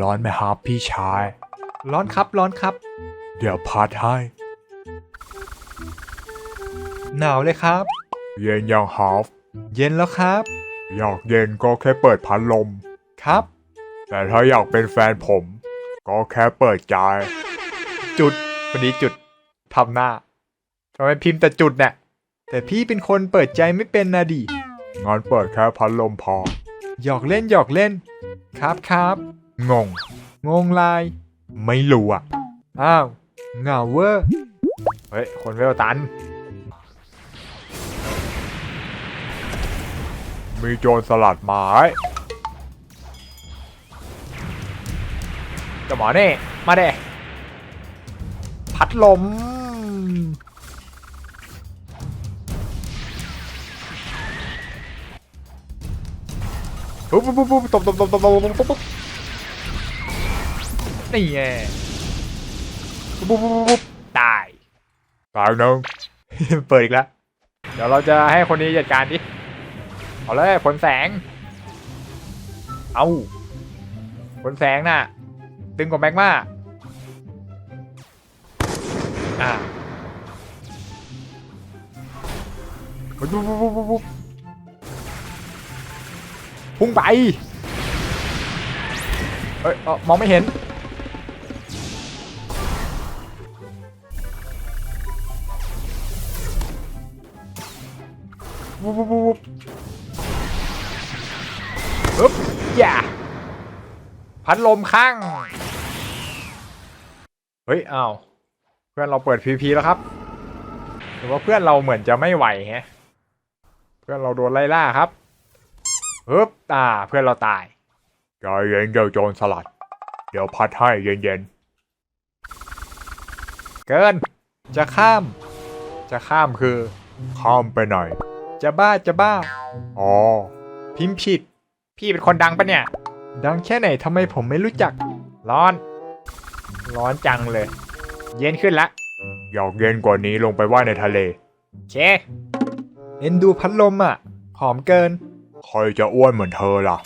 ร้อนไหมครับพี่ชาย ร้อนครับร้อนครับ เดี๋ยวพัดให้ หนาวเลยครับ เย็นยังฮาฟเย็นแล้วครับ อยากเย็นก็แค่เปิดพัดลม ครับ แต่ถ้าอยากเป็นแฟนผม ก็แค่เปิดใจ จุดพอดีจุดทำหน้าทำไมพิมพ์แต่จุดเนี่ยแต่พี่เป็นคนเปิดใจไม่เป็นนะดิงั้นเปิดแค่พัดลมพอ หยอกเล่นหยอกเล่น ครับครับ งง งงลาย ไม่รู้อะ อ้าวเหงาเวอร์เฮ้ย คนเวลตัน มีโจรสลัดไม้เจะหมอนี่ มาเด้พัดลม ปุ๊บปุ๊บปุ๊บปุ๊บตบตบตบตบตบตบปุ๊บปุ๊บ นี่ไงปุ๊บปุ๊บปุ๊บตายตายนึ่งเปิดอีกแล้ว เดี๋ยวเราจะให้คนนี้จัดการดิ เอาเลยผลแสง เอาผลแสงน่ะ ตึงกว่าแม็กมาอ่าปุ๊บปุ๊บปุ๊บปุ๊บปุ๊บพุ่งไปเฮ้ยเอ้ามองไม่เห็น วุบวุบวุบฮึบอย่าพัดลมข้าง เฮ้ยอ้าวเพื่อนเราเปิด PVP แล้วครับหรือว่าเพื่อนเราเหมือนจะไม่ไหวแฮะเพื่อนเราโดนไล่ล่าครับปึ๊บอ่าเพื่อนเราตายใจเย็นเดี๋ยวโจรสลัด เดี๋ยวพัดให้เย็นเกิน จะข้าม จะข้ามคือ ข้ามไปหน่อย จะบ้าจะบ้า อ๋อ พิมพ์ผิด พี่เป็นคนดังปะเนี่ย ดังแค่ไหนทำไมผมไม่รู้จัก ร้อน ร้อนจังเลย เย็นขึ้นละ อยากเย็นกว่านี้ลงไปว่ายในทะเล เค เอ็นดูพัดลมอะหอมเกิน ใครจะอ้วนเหมือนเธอล่ะ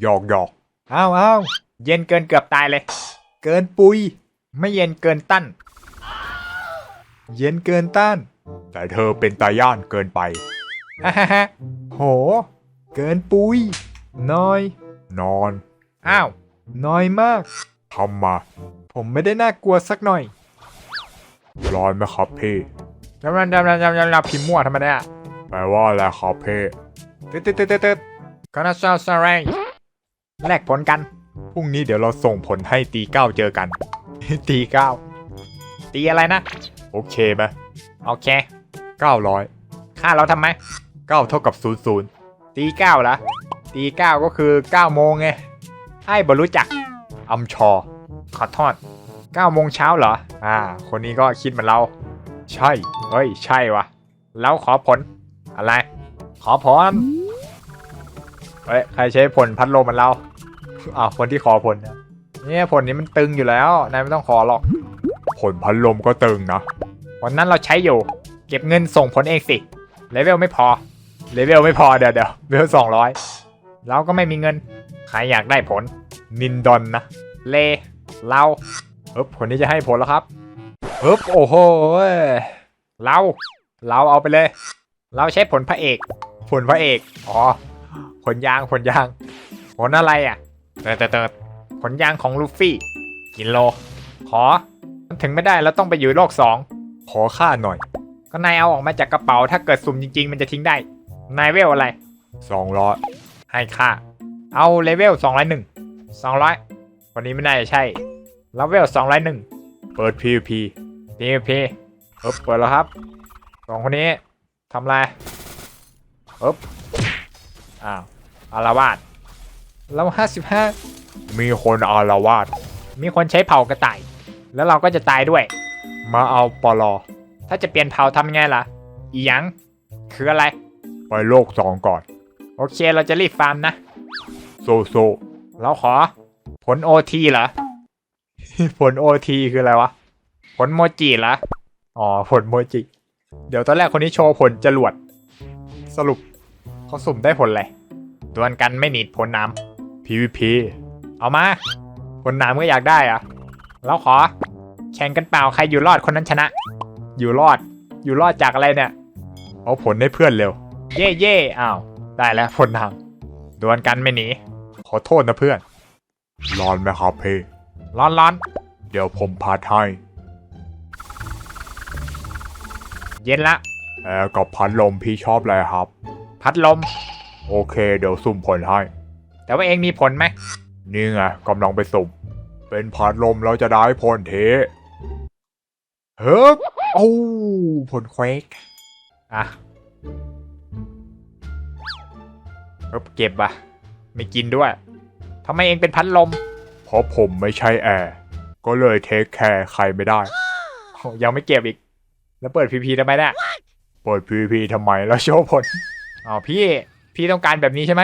หยอกหยอกอ้าวอ้าวเย็นเกินเกือบตายเลย เกินปุย ไม่เย็นเกินตั้น เย็นเกินต้าน แต่เธอเป็นตาย่านเกินไปฮ่าฮ่าฮ่าโห เกินปุยน้อย นอน อ้าว น้อยมาก ทำมา ผมไม่ได้น่ากลัวสักหน่อย ร้อนไหมครับพี่จำจำจำจำจำจำพิมพ์มั่วทำไมเนี่ยแปลว่าอะไรครับพี่ตึ๊ดตึ๊ดตึ๊ดตึ๊ดตึ๊ดคณะซาซาไรแลกผลกัน พรุ่งนี้เดี๋ยวเราส่งผลให้ตีเก้าเจอกัน ตีเก้า ตีอะไรนะ โอเคไหมโอเค เก้าร้อยค่าเราทำไมเก้าเท่ากับศูนย์ศูนย์ตีเก้าละตีเก้าก็คือเก้าโมงไงไอ้บรู้จักอัมชอ ขอโทษเก้าโมงเช้าเหรอ อ่า คนนี้ก็คิดเหมือนเรา ใช่ เฮ้ย ใช่วะแล้วขอผล อะไร ขอผลเฮ้ย ใครใช้ผลพัดลมเหมือนเราอ้าวคนที่ขอผลนะเนี่ยผลนี้มันตึงอยู่แล้ว นายไม่ต้องขอหรอก ผลพัดลมก็ตึงนะผลนั้นเราใช้อยู่ เก็บเงินส่งผลเองสิเลเวลไม่พอเลเวลไม่พอเดี๋ยวเดี๋ยวเลเวลสองร้อยเราก็ไม่มีเงิน ใครอยากได้ผล นินดอนนะ เลเราเอ๊บคนนี้จะให้ผลแล้วครับเอ๊บโอ้โหเว้เราเราเอาไปเลย เราใช้ผลพระเอก ผลพระเอกอ๋อผลยางผลยาง ผลอะไรอะเติร์ดเติร์ดเติร์ดผลยางของลูฟี่กินโล ขอมันถึงไม่ได้แล้วต้องไปอยู่โลกสองขอค่าหน่อย ก็นายเอาออกมาจากกระเป๋าถ้าเกิดสุ่มจริง ๆ มันจะทิ้งได้ นายเวลอะไรสองร้อยให้ค่า เอาเลเวลสองร้อยหนึ่งสองร้อยวันนี้ไม่น่าจะใช่เลเวลสองร้อยหนึ่งเปิด PVP พีพีเอ๊บเปิดแล้วครับสองคนนี้ทำอะไรเอ๊บอ้าวอารวาสเราห้าสิบห้ามีคนอารวาสมีคนใช้เผากระต่าย แล้วเราก็จะตายด้วย มาเอาปลอ ถ้าจะเปลี่ยนเผาทำยังไงล่ะ อีหยัง คืออะไร ไปโลกสองก่อน โอเคเราจะรีบฟาร์มนะ โซโซ เราขอ ผลโอทีเหรอ ผลโอทีคืออะไรวะ ผลโมจิเหรอ อ๋อ ผลโมจิ เดี๋ยวตอนแรกคนนี้โชว์ผลจรวด สรุปเขาสุ่มได้ผลอะไรดวลกันไม่หนีดผลน้ PVP เอามาคนหนามก็อยากได้เหรอะแล้วขอ แข่งกันเปล่าใครอยู่รอดคนนั้นชนะ อยู่รอด อยู่รอดจากอะไรเนี่ย เอาผลให้เพื่อนเร็ว เย่เย่อ้าว ได้แล้วพลนำดวลกันไม่หนี ขอโทษนะเพื่อน ร้อนไหมครับพี่ร้อนร้อนเดี๋ยวผมพัดให้เย็นละ แอร์กับพัดลมพี่ชอบอะไรครับ พัดลม โอเค เดี๋ยวสุ่มผลให้ แต่ว่าเองมีผลไหม นี่ไงกำลังไปสุ่ม เป็นพัดลมเราจะได้ผลเท เฮ้ยโอ้ผลเควกอะเอบเก็บว่ะ ไม่กินด้วยทำไมเองเป็นพัดลม เพราะผมไม่ใช่แอร์ ก็เลยเทคแคร์ใครไม่ได้โอ้ยังไม่เก็บอีก แล้วเปิดพีพีทำไมเนี่ย เปิด PVP ทำไมแล้วโชว์ผล อ๋อพี่ พี่ต้องการแบบนี้ใช่ไหม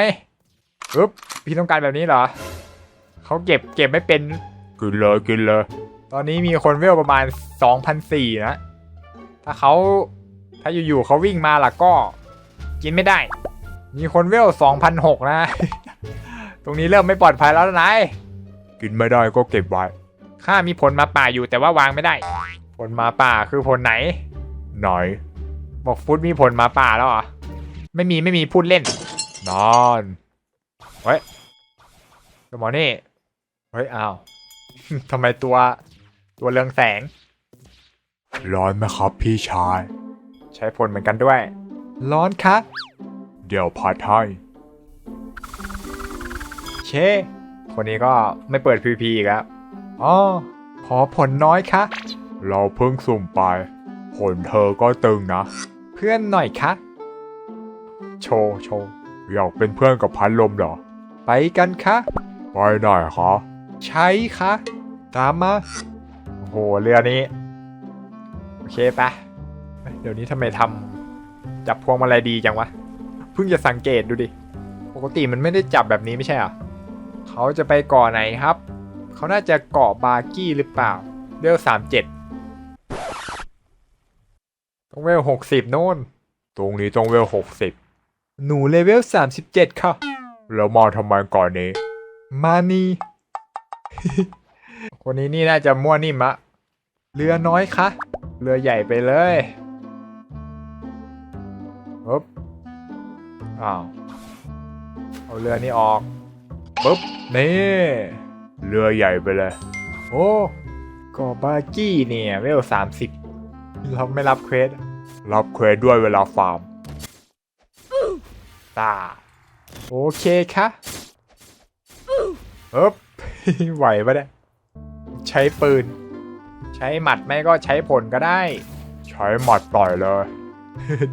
ปึ๊บพี่ต้องการแบบนี้เหรอ เขาเก็บเก็บไม่เป็น กินเลยกินเลย ตอนนี้มีคนเวลประมาณ 2,004นะ ถ้าเขาถ้าอยู่ๆเขาวิ่งมาล่ะก็ กินไม่ได้ มีคนเวล2,006นะ ตรงนี้เริ่มไม่ปลอดภัยแล้วนะนายกินไม่ได้ก็เก็บไว้ ข้ามีผลมาป่าอยู่แต่ว่าวางไม่ได้ ผลมาป่าคือผลไหนไหนบอกฟุตมีผลมาป่าแล้วเหรอไม่มีไม่มีพูดเล่นนานเฮ้ยสมอนี่ เฮ้ย อ้าวทำไมตัว ตัวเรืองแสง ร้อนไหมครับพี่ชาย ใช้ผลเหมือนกันด้วย ร้อนคะ เดี๋ยวพัดให้เชคนนี้ก็ไม่เปิด PVP อีกแล้วอ๋อขอผลน้อยคะ เราเพิ่งสุ่มไป ผลเธอก็ตึงนะ เพื่อนหน่อยคะ โชว์โชว์อยากเป็นเพื่อนกับพัดลมเหรอ ไปกันคะ ไปหน่อยคะ ใช้คะ ตามมา โอ้โหเรือนี้ โอเคปะเดี๋ยวนี้ทำไมทำจับพวงมาลัยดีจังวะ เพิ่งจะสังเกตดูดิ ปกติมันไม่ได้จับแบบนี้ไม่ใช่หรอเขาจะไปเกาะไหนครับ เขาน่าจะเกาะบาร์กี้หรือเปล่าเวลสามเจ็ดต้องเวลหกสิบโน่น ตรงนี้ต้องเวลหกสิบหนูเลเวลสามสิบเจ็ดค่ะ แล้วมาทำไมก่อนนี้ มานี คนนี้นี่น่าจะมั่วนิ่มอะเรือน้อยคะเรือใหญ่ไปเลยปึ๊บอ้าวเอาเรือนี้ออกปึ๊บนี่เรือใหญ่ไปเลย โอ้ก็บาร์กี้เนี่ยเวลสามสิบเราไม่รับเควสรับเควสด้วยเวลาฟาร์มตาโอเคคะปึ๊บไหวปะเนี่ย ใช้ปืน ใช้หมัดไม่ก็ใช้ผลก็ได้ ใช้หมัดต่อยเลย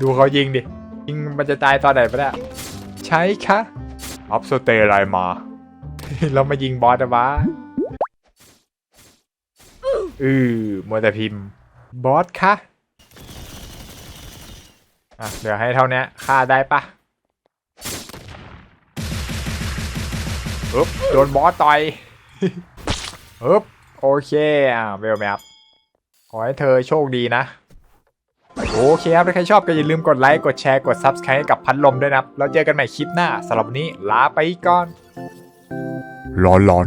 ดูเขายิงดิ ยิงมันจะตายตอนไหนปะเนี่ยใช้คะอัพสเตย์ไลน์มา เรามายิงบอสนะวะอือมัวแต่พิมพ์ บอสคะอะเดี๋ยวให้เท่านี้ฆ่าได้ปะอึ๊บโดนบอสต่อยอึ๊บ โอเคอ่าเวลแมปขอให้เธอโชคดีนะ โอเคครับถ้าใครชอบก็อย่าลืมกดไลค์กดแชร์กด Subscribe กับพัดลมด้วยนะครับ แล้วเจอกันใหม่คลิปหน้าสำหรับวันนี้ลาไปก่อนร้อนร้อน